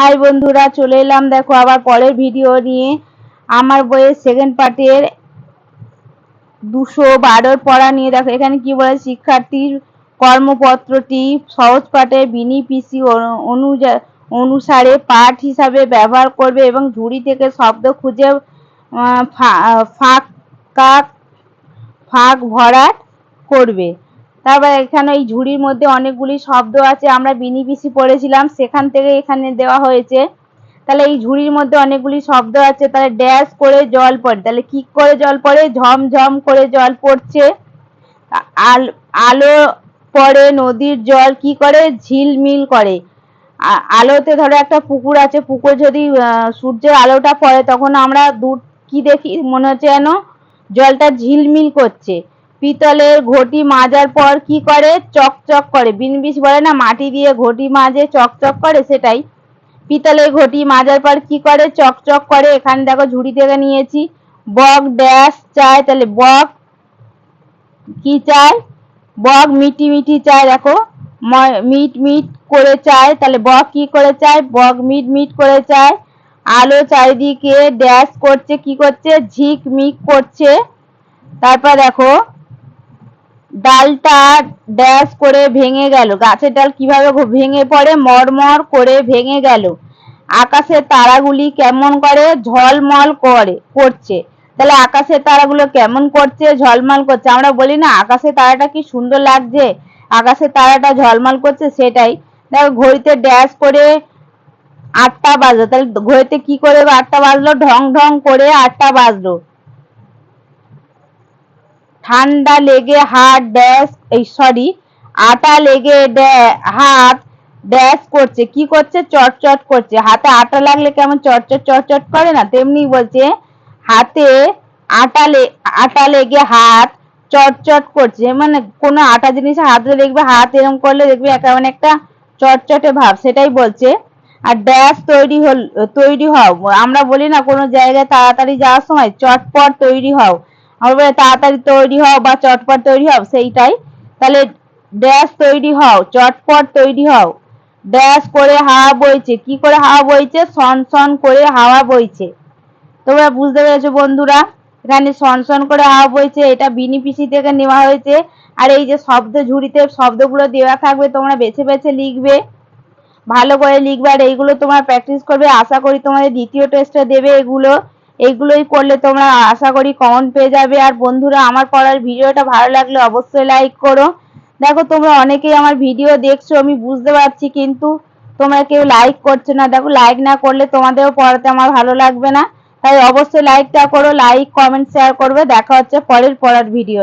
High বন্ধুরা, চলে এলাম দেখো আবার পরের ভিডিও নিয়ে। আমার বইয়ের সেকেন্ড পার্টের দুশো বারোর পড়া নিয়ে। দেখো, এখানে কি বলে, শিক্ষার্থীর কর্মপত্রটি সহজ পাঠে বিনি পিসি অনুসারে পাঠ হিসাবে ব্যবহার করবে এবং ঝুড়ি থেকে শব্দ খুঁজে ফাঁক ফাঁক ভরাট করবে। তারপর এখানে এই ঝুড়ির মধ্যে অনেকগুলি শব্দ আছে, আমরা বিনি পিসি পড়েছিলাম, সেখান থেকে এখানে দেওয়া হয়েছে। তাহলে এই ঝুড়ির মধ্যে অনেকগুলি শব্দ আছে, তাহলে ড্যাশ করে জল পড়ে, তাহলে কি করে জল পড়ে? ঝমঝম করে জল পড়ছে। আলো পড়ে, নদীর জল কি করে? ঝিলমিল করে। আলোতে ধরো একটা পুকুর আছে, পুকুর যদি সূর্যের আলোটা পড়ে, তখন আমরা দূর কি দেখি? মনে হচ্ছে যেন জলটা ঝিলমিল করছে। পিতলের ঘটি মাজার পর কি করে? চকচক করে। বিনবিস বলে না, মাটি দিয়ে ঘটি মাজে চকচক করে সেটাই। পিতলের ঘটি মাজার পর কি করে? চকচক করে। এখানে দেখো ঝুড়ি থেকে নিয়েছি। বক, ড্যাশ চায়, তাহলে বক কি চায়? বক মিটি মিটি চায়, দেখো। মিট মিট করে চায়, তাহলে বক কি করে চায়? বক মিট মিট করে চায়। আলো চারিদিকে ড্যাশ করছে, কি করছে? ঝিক মিক করছে। তারপর দেখো ডালটা ড্যাশ করে ভেঙে গেল। গাছের ডাল কীভাবে ভেঙে পড়ে? মরমর করে ভেঙে গেল। আকাশের তারাগুলি কেমন করে? ঝলমল করে, করছে। তাহলে আকাশের তারাগুলো কেমন করছে? ঝলমল করছে। আমরা বলি না আকাশের তারাটা কি সুন্দর লাগছে? আকাশের তারাটা ঝলমল করছে, সেটাই। দেখো, ঘড়িতে ড্যাশ করে আটটা বাজলো। তাহলে ঘড়িতে কি করে আটটা বাজলো? ঢং ঢং করে আটটা বাজলো। ঠান্ডা লেগে হাত ড্যাশ এই সরি আটা লেগে হাত ড্যাশ করছে। কি করছে? চটচট করছে। হাতে আটা লাগলে কেমন চটচট চটচট করে না? তেমনি বলছে, হাতে আটা আটা লেগে হাত চটচট করছে। মানে কোনো আটা জিনিস হাতে দেখবে, হাত এরকম করলে দেখবে কেমন একটা চটচটে ভাব, সেটাই বলছে। আর ড্যাশ তৈরি হল, তৈরি হও। আমরা বলি না কোনো জায়গায় তাড়াতাড়ি যাওয়ার সময় চটপট তৈরি হও। বলি, তাড়াতাড়ি তৈরি হও বা চটপট তৈরি হও, সেইটাই। তাহলে ড্যাশ তৈরি হও, চটপট তৈরি হও। ড্যাশ করে হাওয়া বইছে। কি করে হাওয়া বইছে? সন সন করে হাওয়া বইছে। তোমরা বুঝতে পেরেছ বন্ধুরা? এখানে সন সন করে হাওয়া বইছে, এটা বিনি পিসি থেকে নেওয়া হয়েছে। আর এই যে শব্দ ঝুড়িতে, শব্দগুলো দেওয়া থাকবে, তোমরা বেছে বেছে লিখবে। ভালো করে লিখবে, আর এইগুলো তোমরা প্র্যাকটিস করবে। আশা করি তোমাদের দ্বিতীয় টেস্টে দেবে এগুলো। এইগুলোই করলে তোমরা আশা করি কমন পেয়ে যাবে। আর বন্ধুরা, আমার পড়ার ভিডিওটা ভালো লাগলে অবশ্যই লাইক করো। দেখো, তোমরা অনেকেই আমার ভিডিও দেখছ, আমি বুঝতে পারছি, কিন্তু তোমরা কেউ লাইক করছ না। দেখো লাইক না করলে তোমাদেরও পড়াতে আমার ভালো লাগবে না। তাই অবশ্যই লাইকটা করো লাইক কমেন্ট শেয়ার করবে। দেখা হচ্ছে পরের পড়ার ভিডিও